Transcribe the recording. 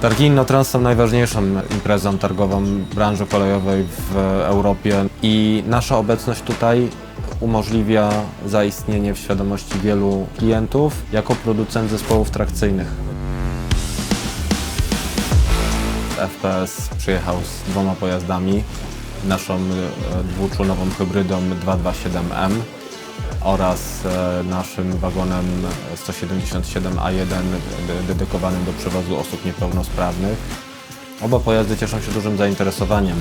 Targi Innotrans są najważniejszą imprezą targową branży kolejowej w Europie i nasza obecność tutaj umożliwia zaistnienie w świadomości wielu klientów jako producent zespołów trakcyjnych. FPS przyjechał z dwoma pojazdami, naszą e, dwuczłonową hybrydą 227M oraz e, naszym wagonem 177A1 de- dedykowanym do przewozu osób niepełnosprawnych. Oba pojazdy cieszą się dużym zainteresowaniem.